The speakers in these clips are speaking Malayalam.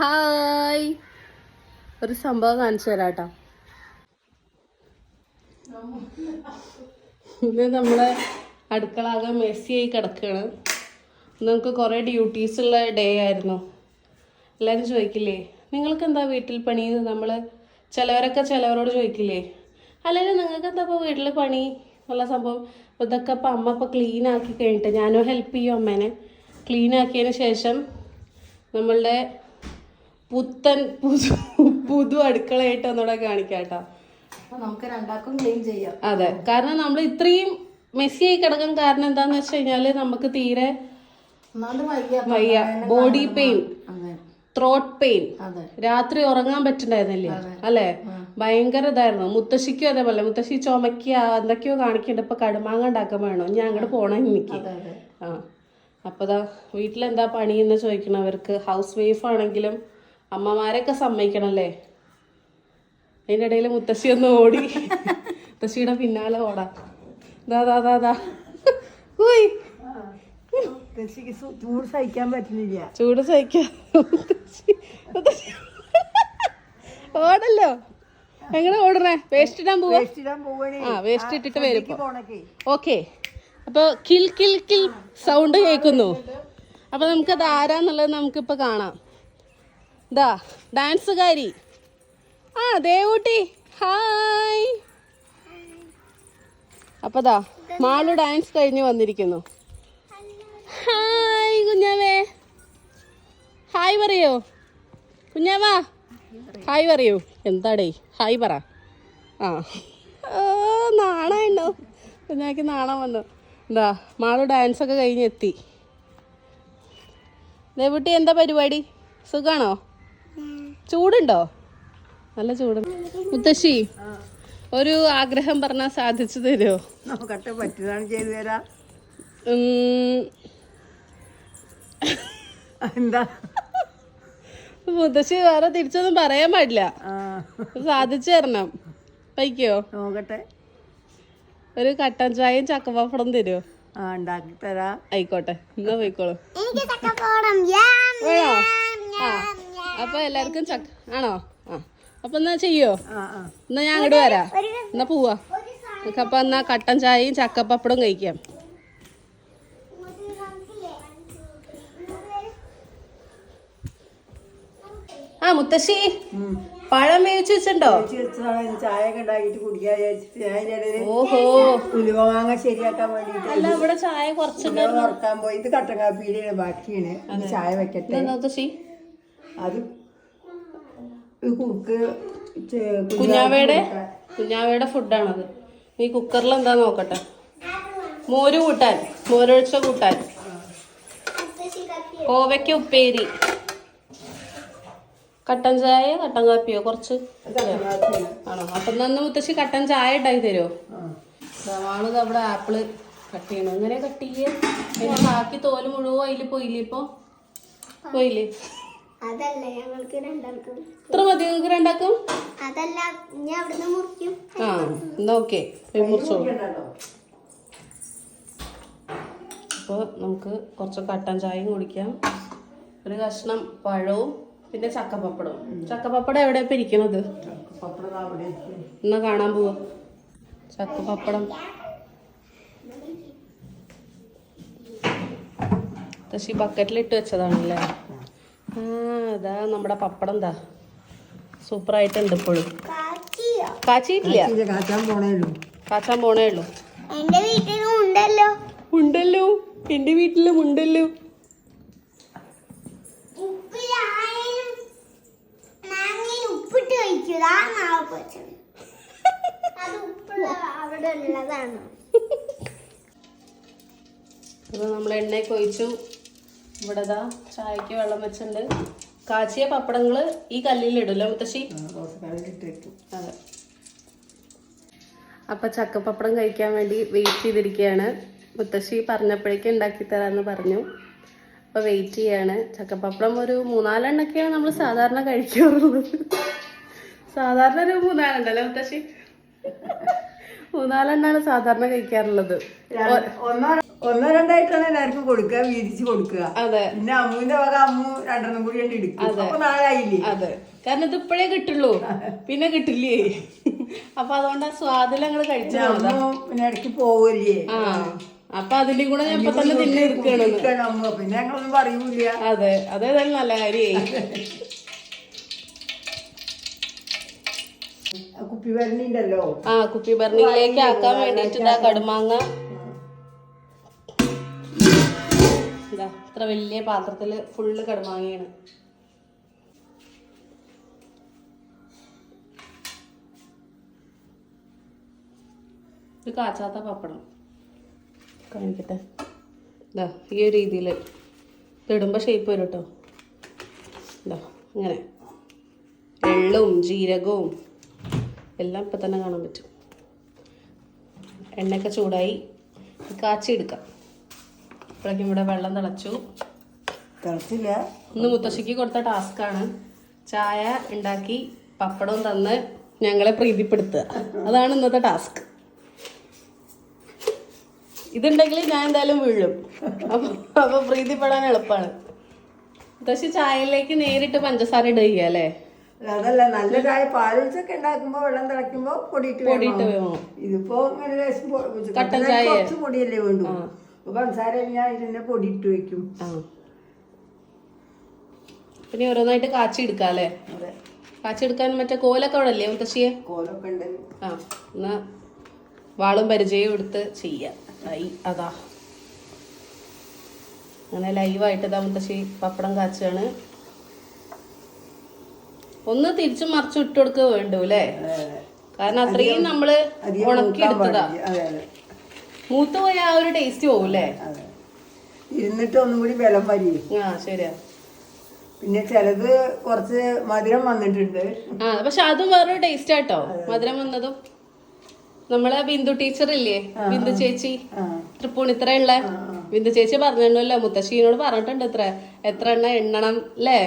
ഹായ്. ഒരു സംഭവം കാണിച്ചു തരാട്ടോ. ഇത് നമ്മളെ അടുക്കളാകെ മെസ്സിയായി കിടക്കുകയാണ് നമുക്ക് കുറേ ഡ്യൂട്ടീസ് ഉള്ള ഡേ ആയിരുന്നു. എല്ലാവരും ചോദിക്കില്ലേ നിങ്ങൾക്ക് എന്താ വീട്ടിൽ പണി? നമ്മൾ ചിലവരൊക്കെ ചിലവരോട് ചോദിക്കില്ലേ അല്ലെങ്കിൽ നിങ്ങൾക്ക് എന്താ ഇപ്പോൾ വീട്ടിൽ പണി? എന്നുള്ള സംഭവം. ഇതൊക്കെ ഇപ്പം അമ്മ ഇപ്പോൾ ക്ലീൻ ആക്കി കഴിഞ്ഞിട്ട് ഞാനും ഹെൽപ്പ് ചെയ്യും അമ്മേനെ. ക്ലീൻ ആക്കിയതിന് ശേഷം നമ്മളുടെ പുത്തൻ പുതു പുതു അടുക്കളയായിട്ട് ഒന്നുകൂടെ കാണിക്കാം കേട്ടോ നമുക്ക് രണ്ടാക്കും ക്ലീൻ ചെയ്യാം. അതെ. കാരണം നമ്മൾ ഇത്രയും മെസ്സിയായി കിടക്കാൻ കാരണം എന്താന്ന് വെച്ച് കഴിഞ്ഞാൽ നമുക്ക് തീരെ വയ്യ. ബോഡി പെയിൻ ത്രോട്ട് പെയിൻ രാത്രി ഉറങ്ങാൻ പറ്റുണ്ടായിരുന്നില്ലേ? അല്ലെ? ഭയങ്കര ഇതായിരുന്നു. മുത്തശ്ശിക്കും അതേപോലെ. മുത്തശ്ശി ചുമക്കുക എന്തൊക്കെയോ കാണിക്കണ്ട ഇപ്പൊ കടുമാങ്ങ ഉണ്ടാക്കാൻ വേണോ? ഞാൻ അങ്ങോട്ട് പോണം ഇന്നിക്ക് ആ. അപ്പോൾ ദാ വീട്ടിലെന്താ പണി എന്ന് ചോദിക്കണവർക്ക്? ഹൗസ് വൈഫ് ആണെങ്കിലും അമ്മമാരെയൊക്കെ സമ്മതിക്കണല്ലേ? അതിന്റെ ഇടയിൽ മുത്തശ്ശി ഒന്ന് ഓടി. മുത്തശ്ശിയുടെ പിന്നാലെ ഓടാ. ദാ ദാ ദാ ദാ. ഹൂയ് കൃഷിക്ക് ചൂട് സഹിക്കാൻ പറ്റുന്നില്ല. ചൂട് സഹിക്കാൻ ഓടല്ലോ. എങ്ങനെ ഓടണേ വേസ്റ്റ് ഇടാൻ പോവാ? ഇടാൻ പോവണേ. ആ വേസ്റ്റ് ഇട്ടിട്ട് വരും ഓക്കെ. അപ്പോൾ കിൽ കിൽ കിൽ സൗണ്ട് കേൾക്കുന്നു. അപ്പോൾ നമുക്കത് ആരാന്നുള്ളത് നമുക്കിപ്പോൾ കാണാം. ഇതാ ഡാൻസുകാരി. ആ ദേവൂട്ടി. ഹായ്. അപ്പൊ ദാ മാളു ഡാൻസ് കഴിഞ്ഞ് വന്നിരിക്കുന്നു. ഹായ് കുഞ്ഞാവേ. ഹായ് പറയോ. കുഞ്ഞാവാ. ഹായ് പറയൂ. എന്താടേ? ഹായ് പറ. ആ. ഓ നാണമുണ്ടോ കുഞ്ഞാക്ക് നാണം വന്നു. എന്താ മാളു ഡാൻസൊക്കെ കഴിഞ്ഞെത്തി. ദേവുട്ടി എന്താ പരിപാടി? സുഖാണോ? ചൂടുണ്ടോ? നല്ല ചൂടുണ്ട് മുത്തശ്ശി ഒരു ആഗ്രഹം പറഞ്ഞാൽ സാധിച്ചു തരുമോ നോക്കട്ടെ പറ്റുന്നതാണ് ചെയ്തു തരാം. ഉം, എന്താ? മുത്തശ്ശി വേറെ തിരിച്ചൊന്നും പറയാൻ പാടില്ല. ആ. സാധിച്ചു തരണം. പൈക്കോ നോക്കട്ടെ. ഒരു കട്ടൻ ചായയും ചക്കപ്പാപ്പടം തരുമോ ആ ഉണ്ടാക്കി തരാം. ആയിക്കോട്ടെ എന്നാ പോയിക്കോളൂ. അപ്പൊ എല്ലാവർക്കും ചക്ക ആണോ? ആ. അപ്പൊ എന്നാ ചെയ്യോ? എന്നാ ഞാൻ അങ്ങോട്ട് വരാ. എന്നാ പോവാ. അപ്പൊ എന്നാ കട്ടൻ ചായയും ചക്കപ്പപ്പടവും കഴിക്കാം. ആ മുത്തശ്ശി. പഴം വേവിച്ചു വെച്ചിട്ടുണ്ടോ? ചേച്ചി വെച്ചതാണ്. ചായ കുടിക്കാൻ ഓഹോ. പുലിവാങ്ങ ശരിയാക്കാൻ വേണ്ടിയിട്ട് അല്ല ഇവിടെ ചായ കുറച്ചുണ്ട് ഉലുവ വറുക്കാൻ പോയി. ഇത് കട്ടൻ കാപ്പിയുടെ ബാക്കിയാണ്. ചായ വെക്കട്ടെ. മുത്തശ്ശി? അത് കുഞ്ഞാവയുടെ കുഞ്ഞാവയുടെ ഫുഡാണത്. ഈ കുക്കറിൽ എന്താ നോക്കട്ടെ? മോര് കൂട്ടാൻ മോരൊഴിച്ച കൂട്ടാൻ. കോവയ്ക്ക് ഉപ്പേരി. കട്ടൻ ചായ കട്ടൻ കാപ്പിയോ? കുറച്ച് ആണോ? അപ്പം നന്ന് മുത്തശ്ശി കട്ടൻ ചായ ഉണ്ടാക്കി തരുമോ ആ. അവിടെ ആപ്പിൾ കട്ട് ചെയ്യണം. ഇങ്ങനെ കട്ട് ചെയ്യേ. ബാക്കി തോൽ മുഴുവോ അതിൽ പോയില്ലേ ഇപ്പോ? പോയില്ലേ? അതല്ല ഞങ്ങൾക്ക് ഇത്ര മതി? നിങ്ങൾക്ക് രണ്ടാക്കും അതല്ല ഞാൻ അവിടുന്ന് മുറിക്കും. ആ എന്നാ ഓക്കെ. പോയി മുറിച്ചോളൂ അപ്പോൾ നമുക്ക് കുറച്ച് കട്ടൻ ചായയും കുടിക്കാം. ഒരു കഷ്ണം പഴവും പിന്നെ ചക്കപ്പപ്പടവും. ചക്കപ്പപ്പടം എവിടെ ഇപ്പം ഇരിക്കണത്? എന്നാ കാണാൻ പോവാ. ചക്കപ്പപ്പടം. പക്ഷേ ബക്കറ്റിലിട്ട് വെച്ചതാണല്ലേ? ഇതാ നമ്മുടെ പപ്പടം എന്താ സൂപ്പറായിട്ടുണ്ട് ഇപ്പോഴും. ഇത് കാച്ചാൻ പോണേ ഉള്ളൂ. കാച്ചാൻ പോണേ ഉള്ളൂ. എന്റെ വീട്ടിലും ഉണ്ടല്ലോ. ഉണ്ടല്ലോ. എന്റെ വീട്ടിലും ഉണ്ടല്ലോ. അപ്പോൾ നമ്മൾ എണ്ണയൊക്കെ ഒഴിച്ചു. ഇവിടെ ദാ ചായക്ക് വെള്ളം വെച്ചിട്ടുണ്ട്. കാച്ചിയ പപ്പടങ്ങൾ ഈ കല്ലിലിടില്ല മുത്തശ്ശി? അപ്പൊ അതെ. അപ്പൊ ചക്കപ്പപ്പടം കഴിക്കാൻ വേണ്ടി വെയിറ്റ് ചെയ്തിരിക്കുകയാണ്. മുത്തശ്ശി പറഞ്ഞപ്പോഴേക്കും ഉണ്ടാക്കി തരാന്ന് പറഞ്ഞു. അപ്പൊ വെയിറ്റ് ചെയ്യാണ്. ചക്ക പപ്പടം ഒരു മൂന്നാലെണ്ണൊക്കെയാണ് നമ്മൾ സാധാരണ കഴിക്കാറുള്ളത്. സാധാരണ ഒരു മൂന്നാലുണ്ടല്ലേ മുത്തശ്ശി? മൂന്നാലെണ്ണാണ് സാധാരണ കഴിക്കാറുള്ളത്. ഒന്നോ ഒന്നോ രണ്ടായിട്ടാണ് എല്ലാവർക്കും കൊടുക്കുക വീതിച്ച് കൊടുക്കുക. അതെ. പിന്നെ അമ്മുവിന്റെ വക അമ്മു രണ്ടെണ്ണം കൂടി കണ്ട് എടുക്കും. അപ്പൊ നാലായില്ലേ? അതെ. കാരണം ഇത് ഇപ്പോഴേ കിട്ടുള്ളൂ. പിന്നെ കിട്ടില്ലേ? അപ്പൊ അതുകൊണ്ട് ആ സ്വാദിൽ ഞങ്ങൾ കഴിച്ചു പിന്നെ ഇടയ്ക്ക് പോവില്ലേ? ആ. അപ്പൊ അതിന്റെ കൂടെ ഞാൻ ഇപ്പൊ തന്നെ തിന്നെ ഇരിക്കണം പിന്നെ ഞങ്ങളൊന്നും പറയൂല അതെ. അതേതായാലും നല്ല കാര്യേ. കുപ്പി ഭരണിണ്ടല്ലോ ആ കുപ്പി ഭരണിയിലേക്ക് ആക്കാൻ വേണ്ടിട്ട് കടുമാങ്ങ. ഇതാ ഇത്ര വലിയ പാത്രത്തിൽ ഫുള്ള് കടുമാങ്ങയാണ്. ഇത് കാച്ചാത്ത പപ്പടം. കാണിക്കട്ടെ ഇതാ ഈ ഒരു രീതിയിൽ ഇടുമ്പോൾ ഷേപ്പ് വരും കേട്ടോ ഇതാ ഇങ്ങനെ. എള്ളും ജീരകവും എല്ലാം ഇപ്പം തന്നെ കാണാൻ പറ്റും. എണ്ണയൊക്കെ ചൂടായി. കാച്ചി എടുക്കാം അപ്പോഴേക്കും ഇവിടെ വെള്ളം തിളച്ചു. തിളച്ചില്ല. ഇന്ന് മുത്തശ്ശിക്ക് കൊടുത്ത ടാസ്ക് ആണ്. ചായ ഉണ്ടാക്കി പപ്പടവും തന്ന് ഞങ്ങളെ പ്രീതിപ്പെടുത്തുക. അതാണ് ഇന്നത്തെ ടാസ്ക് ഇതുണ്ടെങ്കിൽ ഞാൻ എന്തായാലും വീഴും. അപ്പൊ അപ്പൊ പ്രീതിപ്പെടാൻ എളുപ്പമാണ്. മുത്തശ്ശി ചായയിലേക്ക് നേരിട്ട് പഞ്ചസാര ഇടുക അല്ലേ? അതല്ല നല്ല ചായ പാലിച്ചൊക്കെ ഉണ്ടാക്കുമ്പോ വെള്ളം തിളയ്ക്കുമ്പോ പൊടിയിട്ട് പൊടിയിട്ട് ഇതിപ്പോ കട്ടൻ ചായ. കുറച്ച് പൊടിയല്ലേ വേണ്ടു. പഞ്ചസാര ഞാൻ പൊടി ഇട്ട് വെക്കും. ആ. പിന്നെ ഓരോന്നായിട്ട് കാച്ചി എടുക്കാം അല്ലേ അതെ. കാച്ചി എടുക്കാൻ മറ്റേ കോലൊക്കെ അവിടെ അല്ലേ മുത്തശ്ശിയെ? കോലൊക്കെ ഉണ്ട്. ആ എന്നാ വാളും പരിചയവും എടുത്ത് ചെയ്യാം. ഐ അതാ. അങ്ങനെ ലൈവായിട്ട് ഇതാ മുത്തശ്ശി പപ്പടം കാച്ചാണ്. ഒന്ന് തിരിച്ചു മറിച്ചു ഇട്ടുകൊടുക്കുക വേണ്ടു അല്ലേ. കാരണം അത്രയും നമ്മൾ അധികം ഉണക്കി മൂക്കാൻ എടുത്തതാ പാടില്ല. അതെ അതെ മൂത്ത് പോയ ആ ഒരു ടേസ്റ്റ് അതെ. ഇരുന്നിട്ട് ഒന്നും കൂടി വെള്ളം വരി. ആ ശരിയാ. പിന്നെ ചിലത് കുറച്ച് മധുരം വന്നിട്ടുണ്ട്. ആ പക്ഷെ അതും വേറൊരു ടേസ്റ്റ് ആട്ടോ. മധുരം വന്നതും. നമ്മളെ ബിന്ദു ടീച്ചർ ഇല്ലേ? ബിന്ദു ചേച്ചി. തൃപ്പൂണിത്ര ഉള്ള? ബിന്ദു ചേച്ചി പറഞ്ഞല്ലോ മുത്തശ്ശീനോട് പറഞ്ഞിട്ടുണ്ട് ഇത്ര. എത്ര എണ്ണ എണ്ണണം അല്ലേ.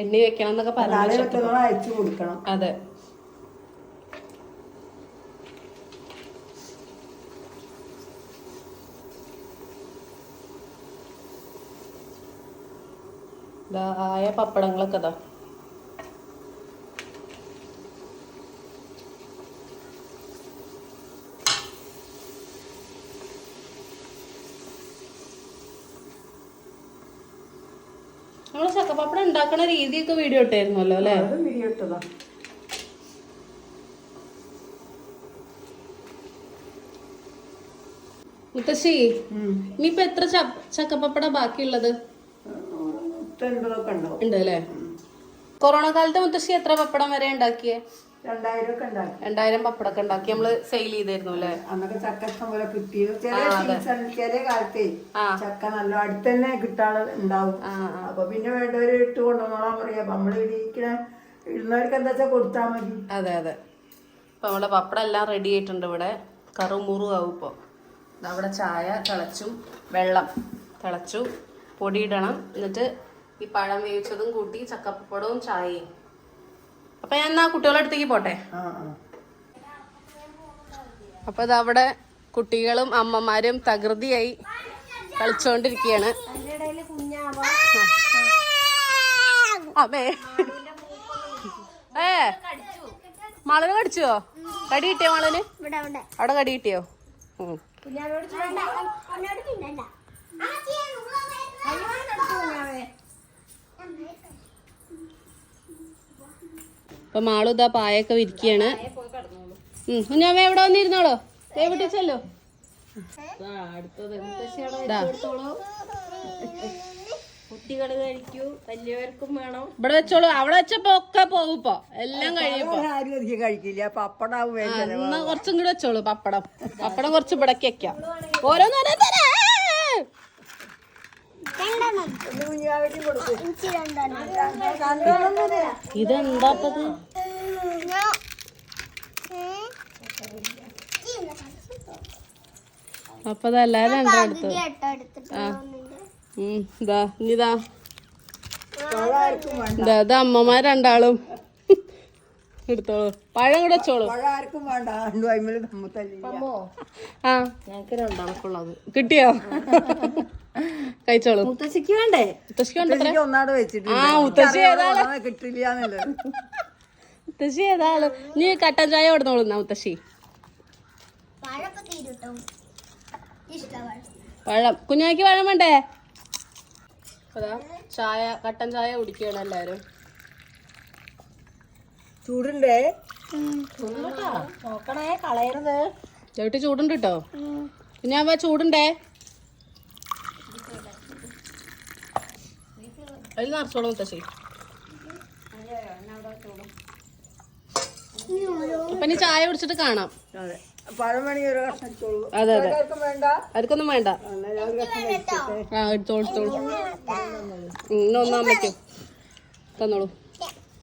എണ്ണി വെക്കണം എന്നൊക്കെ പറഞ്ഞു അതെ. ആയ പപ്പടങ്ങളൊക്കെ ഇതാ നമ്മൾ ചക്കപ്പപ്പടം ഉണ്ടാക്കണ രീതിയൊക്കെ വീഡിയോ ഇട്ടായിരുന്നല്ലോ അല്ലേ? വീഡിയോ ഇട്ടതാ. മുത്തശ്ശി. ഇനിയിപ്പോ എത്ര ചക്കപ്പപ്പട ബാക്കിയുള്ളത്? ഉണ്ടാവും. ഉണ്ട് അല്ലേ കൊറോണ കാലത്ത് മുത്തശ്ശി എത്ര പപ്പടം വരെ ഉണ്ടാക്കിയേ? രണ്ടായിരം ഒക്കെ ഉണ്ടാക്കി. രണ്ടായിരം പപ്പടമൊക്കെ ഉണ്ടാക്കി. നമ്മൾ സെയിൽ ചെയ്തിരുന്നു അല്ലേ? അന്നൊക്കെ ചക്ക ഇഷ്ടം പോലെ കിട്ടിയത്. ചില സീസൺ ചില കാലത്തെ ചക്ക നല്ല അടുത്ത് തന്നെ കിട്ടാൾ ഉണ്ടാവും അപ്പൊ പിന്നെ വേണ്ടവര് ഇട്ട് കൊണ്ടുവന്നോളാൻ പറയാ. അപ്പൊ നമ്മൾ ഇരിക്കണ ഇടുന്നവർക്ക് എന്താ വെച്ചാൽ കൊടുത്താൽ മതി. അതെ അതെ. ഇപ്പൊ നമ്മുടെ പപ്പടം എല്ലാം റെഡി ആയിട്ടുണ്ട് ഇവിടെ. കറുമുറു ആവും ഇപ്പോൾ അവിടെ ചായ തിളച്ചു വെള്ളം തിളച്ചു പൊടിയിടണം. എന്നിട്ട് ഈ പഴം വേവിച്ചതും കൂട്ടി ചക്കപ്പപ്പടവും ചായയും. അപ്പൊ ഞാൻ എന്നാ കുട്ടികളുടെ അടുത്തേക്ക് പോട്ടെ? അപ്പൊ അതവിടെ അവിടെ കുട്ടികളും അമ്മമാരും തകൃതിയായി കളിച്ചോണ്ടിരിക്കുകയാണ് അമ്മേ ഏ മാളന് കടിച്ചോ? കടി കിട്ടിയോ മാളന് അവിടെ കടി കിട്ടിയോ? ഉം. കുഞ്ഞാനോട് വേണ്ട കുഞ്ഞോട് തിന്നണ്ട അയ്യോട് കിടക്കൂ കുഞ്ഞാവേ അപ്പൊ മാളും ഇതാ പായൊക്കെ വിരിക്കുകയാണ്. ഉം ഞാൻ എവിടെ വന്നിരുന്നോളോ? ദേവിട്ടിച്ചല്ലോ കുട്ടികൾ കഴിക്കൂ വലിയവർക്കും വേണം. ഇവിടെ വെച്ചോളൂ. അവിടെ വെച്ചപ്പോ ഒക്കെ പോകും ഇപ്പൊ. എല്ലാം കഴിയുമ്പോ കഴിക്കില്ല. പപ്പടം കുറച്ചും കൂടി വെച്ചോളൂ പപ്പടം. പപ്പടം കുറച്ച് ഇവിടേക്ക് വെക്കാം. ഓരോന്ന് ഓരോന്ന് തരാം. കുഞ്ഞാവേറ്റി കൊടുക്കും ഇതെന്താപ്പത് അപ്പൊ അതല്ലാതെ രണ്ടെടുത്തു ആ. ഇതാ ഇനിതാ. ആർക്കും വേണ്ട. ഇതാ ഇത് അമ്മമാർ രണ്ടാളും. എടുത്തോളൂ. പഴം കൂടെ വെച്ചോളൂ. ആ. ഞങ്ങക്ക് രണ്ടാൾക്കുള്ളത്. കിട്ടിയോ? കഴിച്ചോളൂ. മുത്തശ്ശിക്ക് വേണ്ടേ? മുത്തശ്ശിക്ക് ഒന്നാട് വെച്ചിട്ട് ആ മുത്തശ്ശി ഏതാൾ? കിട്ടില്ല മുത്തശ്ശി ഏതാൾ? നീ കട്ടൻ ചായ കൊടുത്തോളൂ എന്നാ മുത്തശ്ശി. പഴം. കുഞ്ഞാക്ക് പഴം വേണ്ടേ? അതാ ചായ കട്ടൻ ചായ കുടിക്കുകയാണ് എല്ലാരും ചൂടുണ്ടേ? നോക്കണേ കളയരുത്. ചേട്ടി ചൂടുണ്ട് കേട്ടോ കുഞ്ഞാവ ചൂടുണ്ടേ? അതിൽ നിറച്ചോളം മുത്തശ്ശി അപ്പൊ ഇനി ചായ കുടിച്ചിട്ട് കാണാം. അതെ. അതെ അവർക്കൊന്നും വേണ്ട. ആ എടുത്തോളൂ എടുത്തോളൂ. ഇന്ന് ഒന്നാൻ പറ്റും തന്നോളൂ.